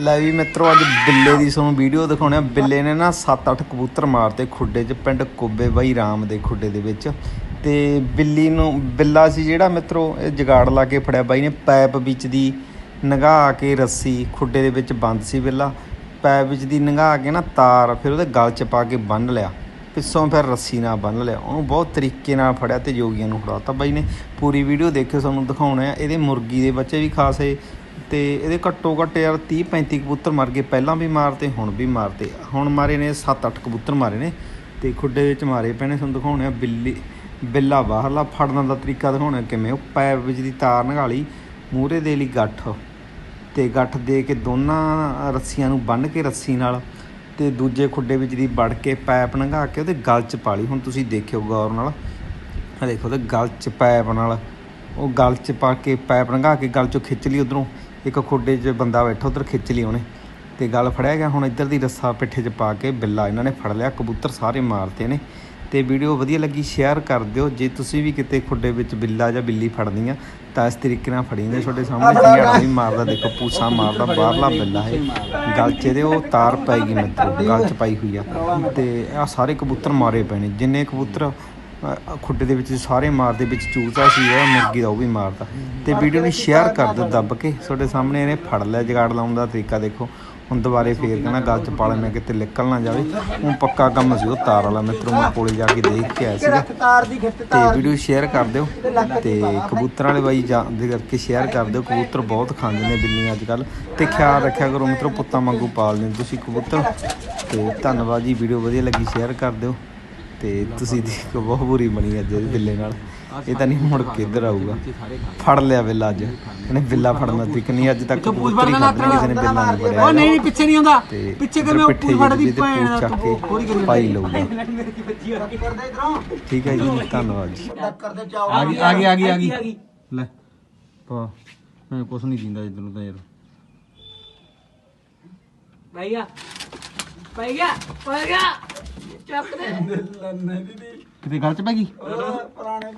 ਲੈ ਵੀ ਮਿੱਤਰੋ, ਅੱਜ ਬਿੱਲੇ ਦੀ ਤੁਹਾਨੂੰ ਵੀਡੀਓ ਦਿਖਾਉਣੇ ਆ। ਬਿੱਲੇ ਨੇ ਨਾ 7-8 ਕਬੂਤਰ ਮਾਰਤੇ ਖੁੱਡੇ 'ਚ, ਪਿੰਡ ਕੋਬੇ ਬਾਈ ਰਾਮ ਦੇ ਖੁੱਡੇ ਦੇ ਵਿੱਚ। ਤੇ ਬਿੱਲੀ ਨੂੰ, ਬਿੱਲਾ ਸੀ ਜਿਹੜਾ ਮਿੱਤਰੋ, ਇਹ ਜਗਾੜ ਲਾ ਕੇ ਫੜਿਆ ਬਾਈ ਨੇ। ਪੈਪ ਵਿੱਚ ਦੀ ਨਗਾ ਕੇ ਰੱਸੀ ਖੁੱਡੇ ਦੇ ਵਿੱਚ ਬੰਦ ਸੀ ਬਿੱਲਾ। ਪੈਪ ਵਿੱਚ ਦੀ ਨਗਾ ਕੇ ਨਾ ਤਾਰ, ਫਿਰ ਉਹਦੇ ਗਲ 'ਚ ਪਾ ਕੇ ਬੰਨ ਲਿਆ। ਪਿੱਛੋਂ ਫਿਰ ਰੱਸੀ ਨਾਲ ਬੰਨ ਲਿਆ। ਉਹਨੂੰ ਬਹੁਤ ਤਰੀਕੇ ਨਾਲ ਫੜਿਆ ਤੇ ਜੋਗੀਆਂ ਨੂੰ ਫੜਾਤਾ ਬਾਈ ਨੇ। ਪੂਰੀ ਵੀਡੀਓ ਦੇਖਿਓ, ਤੁਹਾਨੂੰ ਦਿਖਾਉਣਾ ਆ। ਇਹਦੇ ਮੁਰਗੀ ਦੇ ਬੱਚੇ ਵੀ ਖਾਸੇ ਤੇ ਇਹਦੇ ਘੱਟੋ ਘੱਟ ਯਾਰ 30 35 ਕਬੂਤਰ ਮਰ ਗਏ। ਪਹਿਲਾਂ ਵੀ ਮਾਰਤੇ, ਹੁਣ ਵੀ ਮਾਰਤੇ। ਹੁਣ ਮਾਰੇ ਨੇ 7-8 ਕਬੂਤਰ ਮਾਰੇ ਨੇ ਤੇ ਖੁੱਡੇ ਵਿੱਚ ਮਾਰੇ ਪੈਣੇ ਨੇ। ਤੁਹਾਨੂੰ ਦਿਖਾਉਣੇ ਆ ਬਿੱਲੀ, ਬਿੱਲਾ ਬਾਹਰਲਾ ਫੜਨ ਦਾ ਤਰੀਕਾ ਦਿਖਾਉਣਾ ਕਿਵੇਂ। ਉਹ ਪੈਪ ਵਿੱਚ ਦੀ ਤਾਰ ਨਗਾਲੀ ਮੂਹਰੇ ਦੇ ਲਈ ਗੱਠ ਤੇ ਗੱਠ ਦੇ ਕੇ ਦੋਨਾਂ ਰੱਸੀਆਂ ਨੂੰ ਬੰਨ੍ਹ ਕੇ ਰੱਸੀ ਨਾਲ ਤੇ ਦੂਜੇ ਖੁੱਡੇ ਵਿੱਚ ਦੀ ਵੜ ਕੇ ਪੈਪ ਨੰਗਾ ਕੇ ਉਹਦੇ ਗਲ 'ਚ ਪਾ ਲਈ। ਹੁਣ ਤੁਸੀਂ ਦੇਖਿਓ ਗੌਰ ਨਾਲ। ਆ ਦੇਖੋ ਉਹਦੇ ਗਲ 'ਚ ਪੈਪ ਨਾਲ। ਉਹ ਗਲ 'ਚ ਪਾ ਕੇ ਪੈਪ ਨੰਗਾ ਕੇ ਗਲ 'ਚੋਂ ਖਿੱਚ ਲਈ ਉਧਰੋਂ। ਇੱਕ ਖੁੱਡੇ 'ਚ ਬੰਦਾ ਬੈਠਾ ਉਧਰ ਖਿੱਚ ਲਈ ਉਹਨੇ ਤੇ ਗਲ ਫੜਿਆ ਗਿਆ। ਹੁਣ ਇੱਧਰ ਦੀ ਰੱਸਾ ਪਿੱਠੇ 'ਚ ਪਾ ਕੇ ਬਿੱਲਾ ਇਹਨਾਂ ਨੇ ਫੜ ਲਿਆ ਕਬੂਤਰ ਸਾਰੇ ਮਾਰਤੇ ਨੇ ਤੇ ਵੀਡੀਓ ਵਧੀਆ ਲੱਗੀ ਸ਼ੇਅਰ ਕਰ ਦਿਓ। ਜੇ ਤੁਸੀਂ ਵੀ ਕਿਤੇ ਖੁੱਡੇ ਵਿੱਚ ਬਿੱਲਾ ਜਾਂ ਬਿੱਲੀ ਫੜਨੀ ਆ ਤਾਂ ਇਸ ਤਰੀਕੇ ਨਾਲ ਫੜੀਂਦੇ ਤੁਹਾਡੇ ਸਾਹਮਣੇ। ਝਿਆੜਾ ਵੀ ਮਾਰਦਾ ਦੇਖੋ ਪੂਸਾ ਮਾਰਦਾ ਬਾਹਰਲਾ ਬਿੱਲਾ ਹੈ। ਗਲ 'ਚ ਇਹਦੇ ਉਹ ਤਾਰ ਪੈ ਗਈ ਮਿੱਤਰੋ ਗਲ 'ਚ ਪਾਈ ਹੋਈ ਆ। ਤੇ ਆ ਸਾਰੇ ਕਬੂਤਰ ਮਾਰੇ ਪਏ ਨੇ ਜਿੰਨੇ ਕਬੂਤਰ ਖੁੱਡੇ ਦੇ ਵਿੱਚ ਸਾਰੇ ਮਾਰਦੇ ਵਿੱਚ ਚੂਚਾ ਸੀ ਉਹ, ਮੁਰਗੀ ਦਾ ਉਹ ਵੀ ਮਾਰਦਾ। ਤੇ ਵੀਡੀਓ ਨੂੰ ਸ਼ੇਅਰ ਕਰ ਦਿਓ ਦੱਬ ਕੇ, ਤੁਹਾਡੇ ਸਾਹਮਣੇ ਇਹਨੇ ਫੜ ਲਿਆ ਜਗਾੜ ਲਾਉਣ ਦਾ ਤਰੀਕਾ ਦੇਖੋ। ਹੁਣ ਦੁਬਾਰੇ ਫੇਰ ਕਹਿਣਾ, ਗੱਲ ਚ ਪਾ ਮੈਂ ਕਿਤੇ ਨਿਕਲ ਨਾ ਜਾਵੇ। ਹੁਣ ਪੱਕਾ ਕੰਮ ਸੀ ਉਹ ਤਾਰ ਵਾਲਾ ਮਿੱਤਰੋਂ ਮੈਂ ਕੋਲੇ ਜਾ ਕੇ ਦੇਖ ਕੇ ਆਇਆ ਸੀਗਾ। ਤਾਰ ਤੇ ਵੀਡੀਓ ਸ਼ੇਅਰ ਕਰ ਦਿਓ। ਤੇ ਕਬੂਤਰਾਂ ਵਾਲੇ ਬਾਈ ਜਾਂ ਦੇ ਕਰਕੇ ਸ਼ੇਅਰ ਕਰ ਦਿਓ। ਕਬੂਤਰ ਬਹੁਤ ਖਾਂਦੇ ਨੇ ਬਿੱਲੀਆਂ ਅੱਜ ਕੱਲ ਤੇ ਖਿਆਲ ਰੱਖਿਆ ਕਰੋ ਮਿੱਤਰੋ, ਪੁੱਤਾਂ ਵਾਂਗੂ ਪਾਲਦੇ ਤੁਸੀਂ ਕਬੂਤਰ। ਤੇ ਧੰਨਵਾਦ ਜੀ, ਵੀਡੀਓ ਵਧੀਆ ਲੱਗੀ ਸ਼ੇਅਰ ਕਰ ਦਿਓ। ਤੇ ਤੁਸੀਂ ਦੇਖੋ ਬਹੁਤ ਬੁਰੀ ਬਣੀ ਅੱਜ ਇਹਦੇ ਬਿੱਲੇ ਨਾਲ। ਇਹ ਤਾਂ ਨਹੀਂ ਮੁੜ ਕੇ ਇੱਧਰ ਆਊਗਾ। ਫੜ ਲਿਆ ਬਿੱਲਾ ਅੱਜ। ਇਹਨੇ ਬਿੱਲਾ ਫੜਨਾ ਤੀਕ ਨਹੀਂ ਅੱਜ ਤੱਕ ਕਬੂਤਰ ਹੀ ਫੜਨਾ ਕਿਸੇ ਨੇ ਬਿੱਲਾ ਨਹੀਂ ਫੜਿਆ। ਉਹ ਨਹੀਂ ਨਹੀਂ ਪਿੱਛੇ ਨਹੀਂ ਆਉਂਦਾ। ਪਿੱਛੇ ਕਿਵੇਂ ਉੱਪਰ ਫੜਦੀ ਭੈਣ ਦਾ ਚੱਕ ਤੂੰ ਪਾਈ ਲਊਗਾ। ਮੇਰੀ ਬੱਚੀ ਆ ਕਰਦਾ ਇਧਰੋਂ। ਠੀਕ ਹੈ ਜੀ ਧੰਨਵਾਦ ਜੀ। ਆ ਗਈ ਆ ਗਈ ਆ ਗਈ ਆ ਗਈ। ਆ ਗਈ। ਲੈ ਪਾ। ਮੈਂ ਕੁਛ ਨਹੀਂ ਦਿੰਦਾ ਇਧਰ ਨੂੰ ਤਾਂ ਯਾਰ। ਭਾਈ ਗਿਆ। ਭਾਈ ਗਿਆ ਭਾਈ ਗਿਆ ਚੱਕ ਦੇ। ਕਿਤੇ ਗੱਲ ਚ ਪੈ ਗਈ? ਪੁਰਾਣੇ